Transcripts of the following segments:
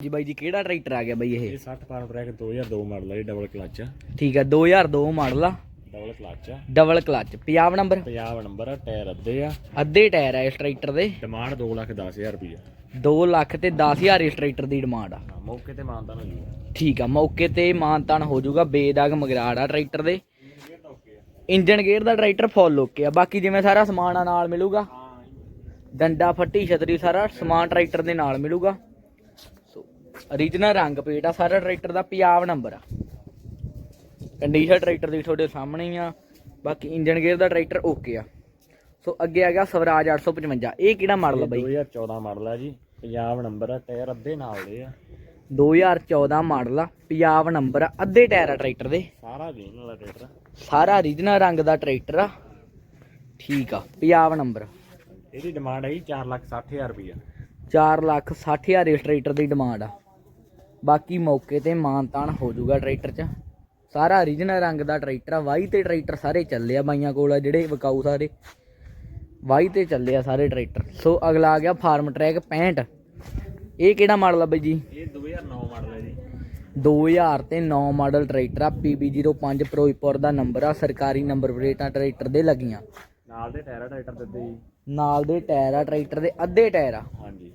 ਜੀ ਬਾਈ ਜੀ ਕਿਹੜਾ ਟਰੈਕਟਰ ਆ ਗਿਆ ਬਾਈ ਇਹ? ਇਹ 60 ਪਾਵਰ ਟਰੈਕ 2002 ਮਾਡਲ ਹੈ ਡਬਲ ਕਲਚ ਠੀਕ ਹੈ 2002 ਮਾਡਲ ਆ। ਡਬਲ ਕਲਚ ਆ। Double clutch Punjab number? Punjab number ਆ ਟਾਇਰ ਅੱਧੇ ਆ। ਅੱਧੇ ਟਾਇਰ ਆ ਇਸ ਟਰੈਕਟਰ ਦੇ? ਡਿਮਾਂਡ 2 ਲੱਖ 10000 ਰੁਪਏ 2 ਲੱਖ ਤੇ 10000 ਇਸ ਟਰੈਕਟਰ ਦੀ ਡਿਮਾਂਡ ਆ। ਹਾਂ ਮੌਕੇ ਤੇ ਮਾਨਤਾ ਨਾ ਜੀ ਠੀਕ ਆ ਮੌਕੇ ਤੇ ਮਾਨਤਾਨ ਹੋ ਜਾਊਗਾ ਬੇਦਾਗ ਮਗਰਾੜ ਆ ਟਰੈਕਟਰ ਦੇ। ਇੰਜਨ ਗੇਅਰ ਦਾ ਟਰੈਕਟਰ ਫੁੱਲ ਓਕੇ ਆ ਬਾਕੀ ਜਿਵੇਂ ਸਾਰਾ ਸਮਾਨ ਆ ਨਾਲ ਮਿਲੂਗਾ। ਡੰਡਾ ਫੱਟੀ ਛਤਰੀ ਸਾਰਾ ਸਮਾਨ ਟਰੈਕਟਰ ਦੇ ਨਾਲ ਮਿਲੂਗਾ। Origignal ਰੰਗ ਪੇਟ ਆ ਸਾਰਾ ਟਰੈਕਟਰ ਦਾ ਪੰਜਾਬ ਨੰਬਰ ਆ। ਕੰਡੀਸ਼ਨ ਟਰੈਕਟਰ ਦੀ ਤੁਹਾਡੇ ਸਾਹਮਣੇ ਆ ਬਾਕੀ ਇੰਜਨ ਗੇਅਰ ਦਾ ਟਰੈਕਟਰ ਓਕੇ ਆ। ਸੋ ਅੱਗੇ ਆ ਗਿਆ ਸਵਰਾਜ 855 ਇਹ ਕਿਹੜਾ ਮਾਡਲ ਬਾਈ? 2014 ਮਾਡਲ ਆ ਜੀ ਪੰਜਾਬ ਨੰਬਰ ਆ ਟਾਇਰ ਅੱਧੇ ਨਾਲ ਦੇ ਆ। 2014 ਮਾਡਲ ਆ ਪੰਜਾਬ ਨੰਬਰ ਆ ਅੱਧੇ ਟਾਇਰ ਆ ਟਰੈਕਟਰ ਦੇ। ਸਾਰਾ ਜੀਨ ਵਾਲਾ ਟਰੈਕਟਰ। ਸਾਰਾ origignal ਰੰਗ ਦਾ ਟਰੈਕਟਰ ਆ। ਠੀਕ ਆ ਪੰਜਾਬ ਨੰਬਰ ਇਹਦੀ ਡਿਮਾਂਡ ਹੈ ਜੀ 4 ਲੱਖ 60000 ਰੁਪਏ 4 ਲੱਖ 60 ਹਜ਼ਾਰ ਇਸ ਟਰੈਕਟਰ ਦੀ ਡਿਮਾਂਡ ਆ। ਬਾਕੀ ਮੌਕੇ ਤੇ ਮਾਨਤਾਨ ਹੋ ਜਾਊਗਾ ਟਰੈਕਟਰ 'ਚ। ਸਾਰਾ origignal ਰੰਗ ਦਾ ਟਰੈਕਟਰ ਆ ਵਾਈ ਤੇ ਟਰੈਕਟਰ ਸਾਰੇ ਚੱਲੇ ਆ ਬਾਈਆਂ ਕੋਲ ਆ ਜਿਹੜੇ ਵਿਕਾਊ ਸਾਰੇ। ਵਾਈ ਤੇ ਚੱਲੇ ਆ ਸਾਰੇ ਟਰੈਕਟਰ। ਸੋ ਅਗਲਾ ਆ ਗਿਆ ਫਾਰਮ ਟਰੈਕ 65 ਇਹ ਕਿਹੜਾ ਮਾਡਲ ਆ ਬਾਈ ਜੀ? ਇਹ 2009 ਮਾਡਲ ਹੈ ਜੀ। 2000 ਤੇ 9 ਮਾਡਲ ਟਰੈਕਟਰ ਆ PB05 ਫਿਰੋਜ਼ਪੁਰ ਦਾ ਨੰਬਰ ਆ ਸਰਕਾਰੀ ਨੰਬਰ ਪਲੇਟਾਂ ਟਰੈਕਟਰ ਦੇ ਲੱਗੀਆਂ। ਨਾਲ ਦੇ ਟਾਇਰ ਆ ਟਰੈਕਟਰ ਦਿੱਤੇ ਜੀ। ਨਾਲ ਦੇ ਟਾਇਰ ਆ ਟਰੈਕਟਰ ਦੇ ਅੱਧੇ ਟਾਇਰ ਆ। ਹਾਂਜੀ।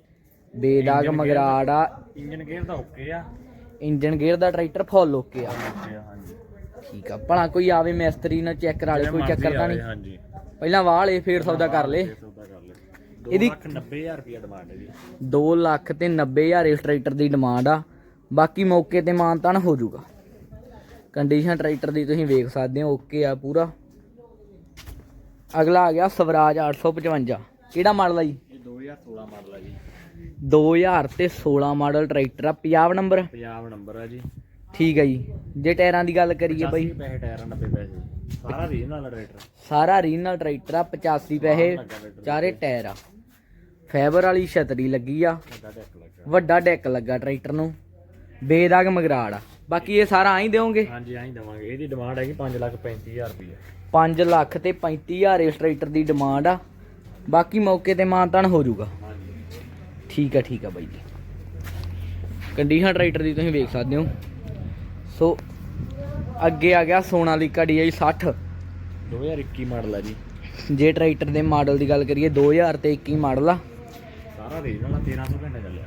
ਬੇਦਾਗ ਮਗਰਾੜ। ਆ ਇੰਜਨ ਗੇਅਰ ਦਾ ਓਕੇ ਆ। ਇੰਜਨ ਗੇਅਰ ਦਾ ਟਰੈਕਟਰ ਫੁੱਲ ਓਕੇ ਆ। ਓਕੇ ਆ ਹਾਂਜੀ। ਠੀਕ ਆ ਭਲਾ ਕੋਈ ਆਵੇ ਮਿਸਤਰੀ ਨਾਲ ਚੈੱਕ ਕਰਾ ਲੇ ਕੋਈ ਚੱਕਰ ਤਾਂ ਨਹੀਂ। ਹਾਂਜੀ। ਪਹਿਲਾਂ ਵਾਹ ਲੇ ਫੇਰ ਸੌਦਾ ਕਰ ਲੇ। ਇਹ ਸੌਦਾ ਕਰ ਲੈ। ਇਹਦੀ- 2 ਲੱਖ 90000 ਰੁਪਏ ਡਿਮਾਂਡ ਹੈ ਜੀ। 2 ਲੱਖ ਤੇ 90 ਹਜ਼ਾਰ ਇਸ ਟਰੈਕਟਰ ਦੀ ਡਿਮਾਂਡ ਆ। ਬਾਕੀ ਮੌਕੇ ਤੇ ਮਾਨਤਾਨ ਹੋ ਜਾਊਗਾ। ਕੰਡੀਸ਼ਨ ਟਰੈਕਟਰ ਦੀ ਤੁਸੀਂ ਵੇਖ ਸਕਦੇ ਹੋ ਓਕੇ ਆ ਪੂਰਾ। ਅਗਲਾ ਆ ਗਿਆ ਸਵਰਾਜ 855 ਕਿਹੜਾ ਮਾਡਲ ਆ ਜੀ? 2016 ਮਾਡਲ ਹੈ ਜੀ। 2000 ਤੇ 16 ਮਾਡਲ ਟਰੈਕਟਰ ਆ ਪੰਜਾਬ ਨੰਬਰ? ਪੰਜਾਬ ਨੰਬਰ ਹੈ ਜੀ। ਠੀਕ ਹੈ ਜੀ। ਜੇ ਟਾਇਰਾਂ ਦੀ ਗੱਲ ਕਰੀਏ ਬਾਈ। 85 ਪੈਸੇ ਟਾਇਰ 90 ਪੈਸੇ। ਸਾਰਾ ਰੀਜਨਲ ਟਰੈਕਟਰ। ਸਾਰਾ ਟਰੈਕਟਰ ਆ 85 ਪੈਸੇ ਚਾਰੇ ਟਾਇਰ ਆ। ਫਾਈਬਰ ਵਾਲੀ ਛਤਰੀ ਲੱਗੀ ਆ। ਵੱਡਾ ਡੈਕ ਲੱਗਾ। ਟਰੈਕਟਰ ਨੂੰ। ਬੇਦਾਗ ਮਗਰਾੜ ਆ। ਬਾਕੀ ਇਹ ਸਾਰਾ ਆਈ ਦੇਵੋਗੇ ਹਾਂਜੀ ਆਹੀਂ ਦਵਾਂਗੇ। ਇਹਦੀ ਡਿਮਾਂਡ ਹੈਗੀ 5 ਲੱਖ 35000 ਰੁਪਏ 5 ਲੱਖ ਤੇ 35000 ਇਸ ਟਰੈਕਟਰ ਦੀ ਡਿਮਾਂਡ ਆ। ਬਾਕੀ ਮੌਕੇ ਤੇ ਮਾਨਤਾਨ ਹੋ ਜਾਊਗਾ। ਠੀਕ ਆ ਠੀਕ ਆ ਬਾਈ ਜੀ। ਕੰਡੀਸ਼ਨ ਟਰੈਕਟਰ ਦੀ ਤੁਸੀਂ ਵੇਖ ਸਕਦੇ ਹੋ। ਸੋ ਅੱਗੇ ਆ ਗਿਆ ਸੋਨਾਲੀਕਾ DI 60 2021 ਮਾਡਲ ਹੈ ਜੀ। ਜੇ ਟਰੈਕਟਰ ਦੇ ਮਾਡਲ ਦੀ ਗੱਲ ਕਰੀਏ 2000 ਤੇ 21 ਮਾਡਲ ਆ। ਸਾਰਾ ਰੀਜਨਲ 1300 ਘੰਟੇ ਚੱਲਿਆ।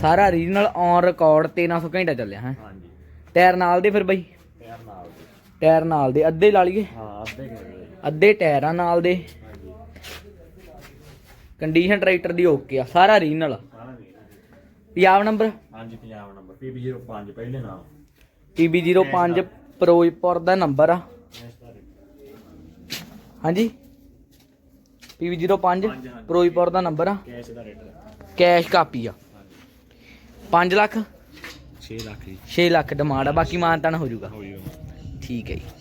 ਸਾਰਾ ਰੀਜਨਲ ਔਨ ਰਿਕਾਰਡ 1300 ਘੰਟਾ ਚੱਲਿਆ ਹੈ। ਹਾਂਜੀ। ਟਾਇਰ ਨਾਲ ਦੇ ਫਿਰ ਬਾਈ? ਟਾਇਰ ਨਾਲ ਦੇ। ਟਾਇਰ ਨਾਲ ਦੇ ਅੱਧੇ ਲਾ ਲਈਏ। ਹਾਂ ਅੱਧੇ ਅੱਧੇ ਟਾਇਰ ਆ ਨਾਲ ਦੇ। ਕੰਡੀਸ਼ਨ ਟਰੈਕਟਰ ਦੀ ਓਕੇ ਆ ਸਾਰਾ ਰੀਜਨਲ ਸਾਰਾ ਪੰਜਾਬ ਨੰਬਰ ਹਾਂਜੀ ਪੰਜਾਬ ਨੰਬਰ PB05 ਪਹਿਲੇ ਨਾਮ। PB05 ਫਿਰੋਜ਼ਪੁਰ ਦਾ ਨੰਬਰ ਆ। ਹਾਂਜੀ? PB05 ਫਿਰੋਜ਼ਪੁਰ ਦਾ ਨੰਬਰ ਆ। ਕੈਸ਼ ਦਾ ਰੇਟ ਹੈ ਕੈਸ਼ ਕਾਪੀ ਆ। 5 ਲੱਖ? 6 ਲੱਖ ਜੀ। 6 ਲੱਖ ਡਿਮਾਂਡ ਆ ਬਾਕੀ ਮਾਨਤਾਨ ਹੋ ਜਾਊਗਾ। ਹੋਈ ਠੀਕ ਹੈ ਜੀ।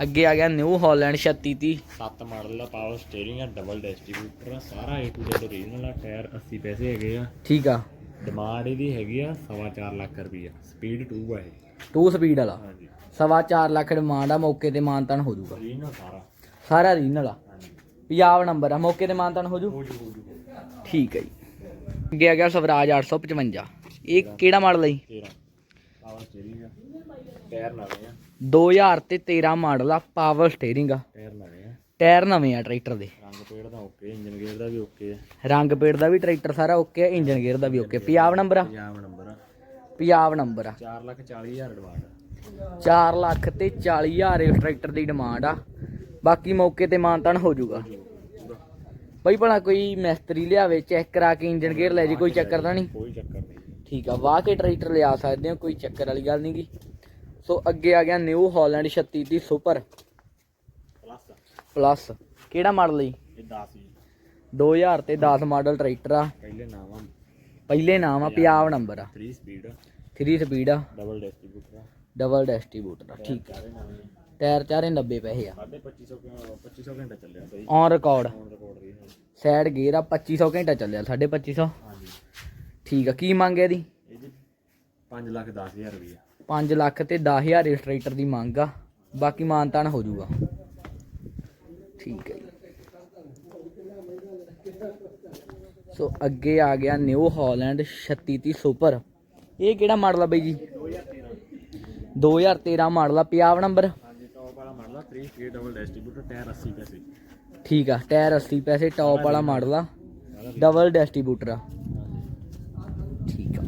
ਅੱਗੇ ਆ ਗਿਆ ਨਿਊ ਹਾਲੈਂਡ 3630 7 ਮਾਡਲ ਦਾ ਪਾਵਰ ਸਟੀਅਰਿੰਗ ਆ ਡਬਲ ਡਿਸਟ੍ਰੀਬਿਊਟਰ ਆ ਸਾਰਾ A to Z ਓਰੀਜਨਲ ਆ ਟਾਇਰ 80 ਪੈਸੇ ਹੈਗੇ ਆ। ਠੀਕ ਆ। ਡਿਮਾਂਡ ਇਹਦੀ ਹੈਗੀ ਆ 4.5 ਲੱਖ ਰੁਪਈਆ। ਸਪੀਡ 2 ਆ ਇਹ। 2 ਸਪੀਡ ਵਾਲਾ। ਹਾਂਜੀ। ਸਵਾ 4 ਲੱਖ ਡਿਮਾਂਡ ਆ ਮੌਕੇ ਤੇ ਮਾਨਤਾਨ ਹੋ ਜਾਊਗਾ। ਓਰੀਜਨਲ ਸਾਰਾ। ਸਾਰਾ ਰੀਜਨਲ ਆ। ਹਾਂਜੀ। ਪੰਜਾਬ ਨੰਬਰ ਆ ਮੌਕੇ ਤੇ ਮਾਨਤਾਨ ਹੋ ਜੂ ਹੋ ਜੂ ਹੋ ਜੂ ਠੀਕ ਹੈ ਜੀ। ਅੱਗੇ ਆ ਗਿਆ ਸਵਰਾਜ 855 ਇਹ ਕਿਹੜਾ ਮਾਡਲ ਹੈ ਜੀ? 13 ਪਾਵਰ ਸਟੀਅਰਿੰਗ ਆ ਟਾਇਰ ਨਵੇਂ ਆ। 2000 ਤੇ 13 ਮਾਡਲ ਆ ਪਾਵਰ ਸਟੀਅਰਿੰਗ ਆ। ਟਾਇਰ ਨਵੇਂ ਆ। ਟਾਇਰ ਨਵੇਂ ਆ ਟਰੈਕਟਰ ਦੇ। ਰੰਗ ਪੇੜ ਦਾ ਓਕੇ ਇੰਜਨ ਗੇਅਰ ਦਾ ਵੀ ਓਕੇ ਆ। ਰੰਗ ਪੇੜ ਦਾ ਵੀ ਟਰੈਕਟਰ ਸਾਰਾ ਓਕੇ ਆ ਇੰਜਨ ਗੇਅਰ ਦਾ ਵੀ ਓਕੇ ਪੰਜਾਬ ਨੰਬਰ ਆ। ਪੰਜਾਬ ਨੰਬਰ ਆ। ਪੰਜਾਬ ਨੰਬਰ ਆ। 4 ਲੱਖ 40 ਹਜ਼ਾਰ ਡਿਮਾਂਡ 4 ਲੱਖ ਤੇ 40 ਹਜ਼ਾਰ ਇਸ ਟਰੈਕਟਰ ਦੀ ਡਿਮਾਂਡ ਆ। ਬਾਕੀ ਮੌਕੇ ਤੇ ਮਾਨਤਾਨ ਹੋ ਜਾਊਗਾ। ਬਈ ਭਲਾ ਕੋਈ ਮਿਸਤਰੀ ਲਿਆਵੇ ਚੈੱਕ ਕਰਾ ਕੇ ਇੰਜਨ ਗੇਅਰ ਲੈ ਜੇ ਕੋਈ ਚੱਕਰ ਤਾਂ ਨਹੀਂ? ਕੋਈ ਚੱਕਰ ਨਹੀਂ। ਠੀਕ ਆ ਵਾਹ ਕੇ ਟਰੈਕਟਰ ਲਿਆ ਸਕਦੇ ਹੋ ਕੋਈ ਚੱਕਰ ਵਾਲੀ ਗੱਲ ਨਹੀਂਗੀ ਸੋ ਅੱਗੇ ਆ ਗਿਆ new Holland 3630 super. Plus plus ਕਿਹੜਾ ਮਾਡਲ ਜੀ? ਇਹ 10 ਜੀ। 2000 ਤੇ 10 ਮਾਡਲ ਟਰੈਕਟਰ ਆ। ਪਹਿਲੇ ਨਾਮ ਆ। ਪਹਿਲੇ ਨਾਮ ਆ ਪੰਜਾਬ ਨੰਬਰ ਆ। 3 ਸਪੀਡ 3 ਸਪੀਡ ਆ। ਡਬਲ ਡਿਸਟ੍ਰੀਬਿਊਟਰ ਆ। ਡਬਲ ਡਿਸਟ੍ਰੀਬਿਊਟਰ ਆ ਠੀਕ ਆ। ਆ। ਟਾਇਰ ਚਾਰੇ 90 ਪੈਸੇ ਆ। ਸਾਢੇ 2500 2500 ਘੰਟਾ ਚੱਲਿਆ ਬਈ ਔਨ ਰਿਕਾਰਡ ਸਾਈਡ ਗੇਅਰ ਆ 2500 ਘੰਟਾ ਚੱਲਿਆ 2500 ਹਾਂਜੀ। ਠੀਕ ਆ ਕੀ ਮੰਗ ਹੈ ਇਹਦੀ? ਇਹਦੀ 5 ਲੱਖ 10000 ਰੁਪਈਆ। 5 ਲੱਖ ਤੇ 10000 ਇਸ ਟਰੈਕਟਰ ਦੀ ਮੰਗ ਆ। ਬਾਕੀ ਮਾਨਤਾਨ ਹੋ ਜਾਊਗਾ। ਠੀਕ ਹੈ ਸੋ ਅੱਗੇ ਆ ਗਿਆ ਨਿਊ ਹਾਲੈਂਡ 3630 ਸੁਪਰ। ਇਹ ਕਿਹੜਾ ਮਾਡਲ ਆ ਬਾਈ ਜੀ? 2013 ਮਾਡਲ ਆ ਪੰਜਾਬ ਨੰਬਰ। ਹਾਂਜੀ ਟੌਪ ਵਾਲਾ ਮਾਡਲ ਆ 3 ਸਪੀਡ ਡਬਲ ਡਿਸਟ੍ਰੀਬਿਊਟਰ ਟਾਇਰ 80 ਪੈਸੇ। ਠੀਕ ਆ ਟਾਇਰ 80 ਪੈਸੇ ਟੌਪ ਵਾਲਾ ਮਾਡਲ ਆ ਡਬਲ ਡਿਸਟ੍ਰੀਬਿਊਟਰ ਆ। ਠੀਕ ਆ।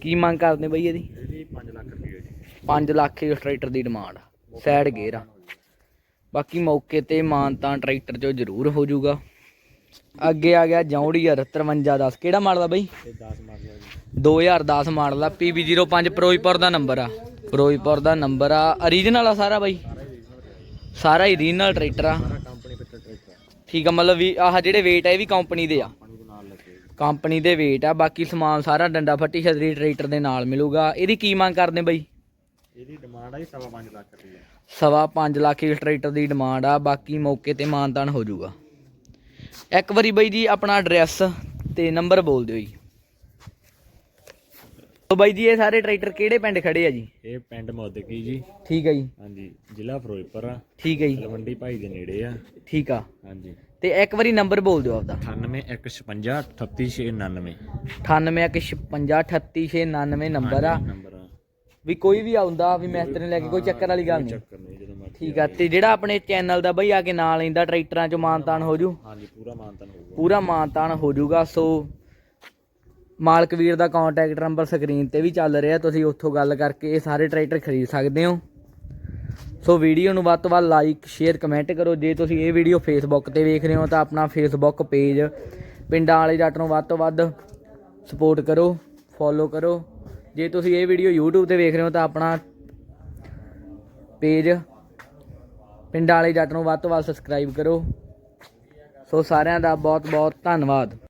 ਕੀ ਮੰਗ ਕਰਦੇ ਬਾਈ ਇਹਦੀ ਇਹਦੀ 5 ਲੱਖ ਰੁਪਏ ਜੀ 5 ਲੱਖ ਦੀ ਟਰੈਕਟਰ ਦੀ ਡਿਮਾਂਡ। ਸਾਈਡ ਗੇਅਰ ਆ। ਬਾਕੀ ਮੌਕੇ ਤੇ ਮਾਨਤਾਂ ਟਰੈਕਟਰ ਚੋਂ ਜ਼ਰੂਰ ਹੋ ਜਾਊਗਾ। ਅੱਗੇ ਆ ਗਿਆ ਜੌਂਡੀਅਰ 5310 ਕਿਹੜਾ ਮਾਡਲ ਆ ਬਾਈ? ਤੇ 10 ਮਾਡਲ ਆ ਜੀ। 2010 ਮਾਡਲ ਆ PB05 ਫਿਰੋਜ਼ਪੁਰ ਦਾ ਨੰਬਰ ਆ। ਫਿਰੋਜ਼ਪੁਰ ਦਾ ਨੰਬਰ ਆ origignal ਆ ਸਾਰਾ ਬਾਈ? ਸਾਰਾ ਹੀ ਰੀਜਨਲ ਟਰੈਕਟਰ ਆ। ਠੀਕ ਆ ਮਤਲਬ ਵੀ ਆਹ ਜਿਹੜੇ weight ਆ ਇਹ ਵੀ ਕੰਪਨੀ ਦੇ ਆ। ਕੰਪਨੀ ਦੇ weight ਆ ਬਾਕੀ ਸਮਾਨ ਸਾਰਾ ਡੰਡਾ ਫੱਟੀ ਛਤਰੀ ਟਰੈਕਟਰ ਦੇ ਨਾਲ ਮਿਲੂਗਾ। ਇਹਦੀ ਕੀ ਮੰਗ ਕਰਦੇ ਬਾਈ? ਇਹਦੀ ਡਿਮਾਂਡ ਆ ਜੀ 5.5 ਲੱਖ ਰੁਪਏ ਸਵਾ 5 ਲੱਖ ਦੀ ਟਰੈਕਟਰ ਦੀ ਡਿਮਾਂਡ ਆ ਬਾਕੀ ਮੌਕੇ ਤੇ ਮਾਨਤਾਨ ਹੋ ਜਾਊਗਾ। ਇੱਕ ਵਾਰੀ ਬਾਈ ਜੀ ਆਪਣਾ ਐਡਰੈਸ ਤੇ ਨੰਬਰ ਬੋਲ ਦਿਓ ਜੀ। ਤੋ ਬਾਈ ਜੀ ਇਹ ਸਾਰੇ ਟਰੈਕਟਰ ਕਿਹੜੇ ਪਿੰਡ ਖੜੇ ਆ ਜੀ? ਇਹ ਪਿੰਡ ਮੋਦਕੀ ਜੀ। ਠੀਕ ਹੈ ਜੀ। ਹਾਂਜੀ ਜ਼ਿਲ੍ਹਾ ਫਿਰੋਜ਼ਪੁਰ ਆ। ਠੀਕ ਹੈ ਜੀ। ਤਲਵੰਡੀ ਭਾਈ ਦੇ ਨੇੜੇ ਆ। ਠੀਕ ਆ। ਹਾਂਜੀ। ਤੇ ਇੱਕ ਵਾਰੀ ਨੰਬਰ ਬੋਲ ਦਿਓ ਆਪਦਾ। 98 156 38699 9815386699 ਨੰਬਰ ਆ। ਨੰਬਰ ਆ। ਵੀ ਕੋਈ ਵੀ ਆਉਂਦਾ ਵੀ ਮਿਸਤਰੀ ਨੂੰ ਲੈ ਕੇ ਕੋਈ ਚੱਕਰ ਵਾਲੀ ਗੱਲ ਨਹੀਂ। ਚੱਕਰ ਨਹੀਂ ਜਦੋਂ ਮਰਜ਼ੀ ਠੀਕ ਆ ਤੇ ਜਿਹੜਾ ਆਪਣੇ ਚੈਨਲ ਦਾ ਬਈ ਆ ਕੇ ਨਾਂ ਲੈਂਦਾ ਟਰੈਕਟਰਾਂ ਚ ਮਾਨਤਾਨ ਹੋ ਜੂ। ਹਾਂਜੀ ਪੂਰਾ ਮਾਨਤਨ ਹੋਊਗਾ। ਪੂਰਾ ਮਾਨਤਾਨ ਹੋ ਜਾਊਗਾ ਸੋ ਮਾਲਕ ਵੀਰ ਦਾ ਕੰਟੈਕਟ ਨੰਬਰ ਸਕਰੀਨ ਤੇ ਵੀ ਚੱਲ ਰਿਹਾ ਤੁਸੀਂ ਉੱਥੋਂ ਗੱਲ ਕਰਕੇ ਇਹ ਸਾਰੇ ਟਰੈਕਟਰ ਖਰੀਦ ਸਕਦੇ ਹੋ। ਸੋ ਵੀਡੀਓ ਨੂੰ ਵੱਧ ਤੋਂ ਵੱਧ ਲਾਈਕ ਸ਼ੇਅਰ ਕਮੈਂਟ ਕਰੋ। ਜੇ ਤੁਸੀਂ ਇਹ ਵੀਡੀਓ ਫੇਸਬੁੱਕ ਤੇ ਵੇਖ ਰਹੇ ਹੋ ਤਾਂ ਆਪਣਾ ਫੇਸਬੁੱਕ ਪੇਜ ਪਿੰਡਾਂ ਵਾਲੇ ਜੱਟ ਨੂੰ ਵੱਧ ਤੋਂ ਵੱਧ ਸਪੋਰਟ ਕਰੋ ਫੋਲੋ ਕਰੋ। ਜੇ ਤੁਸੀਂ ਇਹ ਵੀਡੀਓ YouTube ਤੇ ਵੇਖ ਰਹੇ ਹੋ ਤਾਂ ਆਪਣਾ ਪੇਜ ਪਿੰਡਾਂ ਵਾਲੇ ਜੱਟ ਨੂੰ ਵੱਧ ਤੋਂ ਵੱਧ ਸਬਸਕ੍ਰਾਈਬ ਕਰੋ। ਸੋ ਸਾਰਿਆਂ ਦਾ ਬਹੁਤ ਬਹੁਤ ਧੰਨਵਾਦ।